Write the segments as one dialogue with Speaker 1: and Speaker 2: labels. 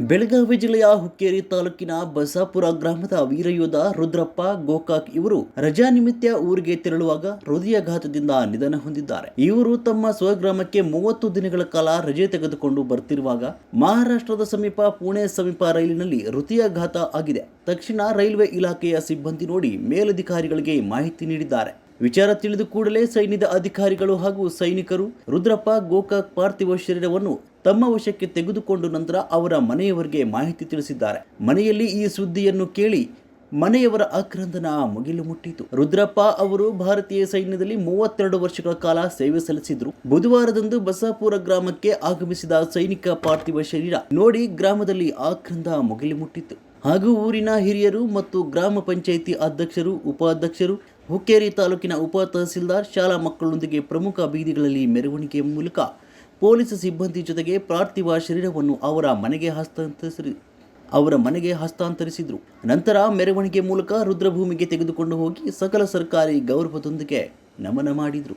Speaker 1: ಬೆಳಗಾವಿ ಜಿಲ್ಲೆಯ ಹುಕ್ಕೇರಿ ತಾಲೂಕಿನ ಬಸಾಪುರ ಗ್ರಾಮದ ವೀರಯೋಧ ರುದ್ರಪ್ಪ ಗೋಕಾಕ್ ಇವರು ರಜಾ ನಿಮಿತ್ತ ಊರಿಗೆ ತೆರಳುವಾಗ ಹೃದಯಾಘಾತದಿಂದ ನಿಧನ ಹೊಂದಿದ್ದಾರೆ. ಇವರು ತಮ್ಮ ಸ್ವಗ್ರಾಮಕ್ಕೆ ಮೂವತ್ತು ದಿನಗಳ ಕಾಲ ರಜೆ ತೆಗೆದುಕೊಂಡು ಬರ್ತಿರುವಾಗ ಮಹಾರಾಷ್ಟ್ರದ ಸಮೀಪ ಪುಣೆ ಸಮೀಪ ರೈಲಿನಲ್ಲಿ ಹೃದಯಾಘಾತ ಆಗಿದೆ. ತಕ್ಷಣ ರೈಲ್ವೆ ಇಲಾಖೆಯ ಸಿಬ್ಬಂದಿ ನೋಡಿ ಮೇಲಧಿಕಾರಿಗಳಿಗೆ ಮಾಹಿತಿ ನೀಡಿದ್ದಾರೆ. ವಿಚಾರ ತಿಳಿದು ಕೂಡಲೇ ಸೈನ್ಯದ ಅಧಿಕಾರಿಗಳು ಹಾಗೂ ಸೈನಿಕರು ರುದ್ರಪ್ಪ, ಗೋಕಾಕ್ ಪಾರ್ಥಿವ ಶರೀರವನ್ನು ತಮ್ಮ ವಶಕ್ಕೆ ತೆಗೆದುಕೊಂಡು ನಂತರ ಅವರ ಮನೆಯವರಿಗೆ ಮಾಹಿತಿ ತಿಳಿಸಿದ್ದಾರೆ. ಮನೆಯಲ್ಲಿ ಈ ಸುದ್ದಿಯನ್ನು ಕೇಳಿ ಮನೆಯವರ ಆಕ್ರಂದನ ಮುಗಿಲು ಮುಟ್ಟಿತು. ರುದ್ರಪ್ಪ ಅವರು ಭಾರತೀಯ ಸೈನ್ಯದಲ್ಲಿ ಮೂವತ್ತೆರಡು ವರ್ಷಗಳ ಕಾಲ ಸೇವೆ ಸಲ್ಲಿಸಿದ್ರು. ಬುಧವಾರದಂದು ಬಸಾಪುರ ಗ್ರಾಮಕ್ಕೆ ಆಗಮಿಸಿದ ಸೈನಿಕ ಪಾರ್ಥಿವ ಶರೀರ ನೋಡಿ ಗ್ರಾಮದಲ್ಲಿ ಆಕ್ರಂದ ಮುಗಿಲು ಮುಟ್ಟಿತು ಹಾಗೂ ಊರಿನ ಹಿರಿಯರು ಮತ್ತು ಗ್ರಾಮ ಪಂಚಾಯಿತಿ ಅಧ್ಯಕ್ಷರು, ಉಪಾಧ್ಯಕ್ಷರು, ಹುಕ್ಕೇರಿ ತಾಲೂಕಿನ ಉಪ ತಹಸೀಲ್ದಾರ್, ಶಾಲಾ ಮಕ್ಕಳೊಂದಿಗೆ ಪ್ರಮುಖ ಬೀದಿಗಳಲ್ಲಿ ಮೆರವಣಿಗೆ ಮೂಲಕ ಪೊಲೀಸ್ ಸಿಬ್ಬಂದಿ ಜೊತೆಗೆ ಪಾರ್ಥಿವ ಶರೀರವನ್ನು ಅವರ ಮನೆಗೆ ಹಸ್ತಾಂತರಿಸಿ ಅವರ ಮನೆಗೆ ಹಸ್ತಾಂತರಿಸಿದರು. ನಂತರ ಮೆರವಣಿಗೆ ಮೂಲಕ ರುದ್ರಭೂಮಿಗೆ ತೆಗೆದುಕೊಂಡು ಹೋಗಿ ಸಕಲ ಸರ್ಕಾರಿ ಗೌರವದೊಂದಿಗೆ ನಮನ ಮಾಡಿದರು.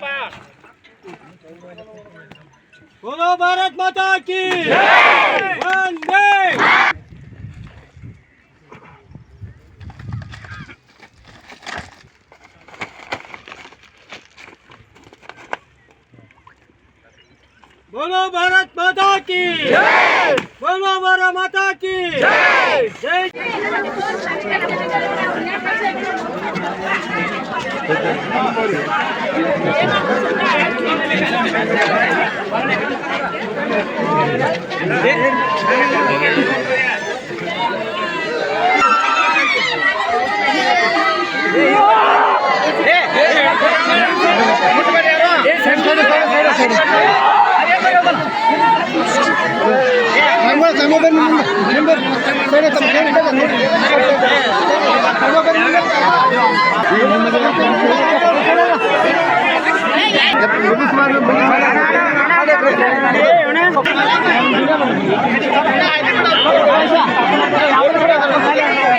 Speaker 2: બાપા બોલો ભારત માતા કી
Speaker 3: વંદે બોલો ભારત માતા કી બોલો ભારત માતા કી જય જય Thank you.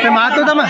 Speaker 3: ಮಾತು ತಮ್ಮ.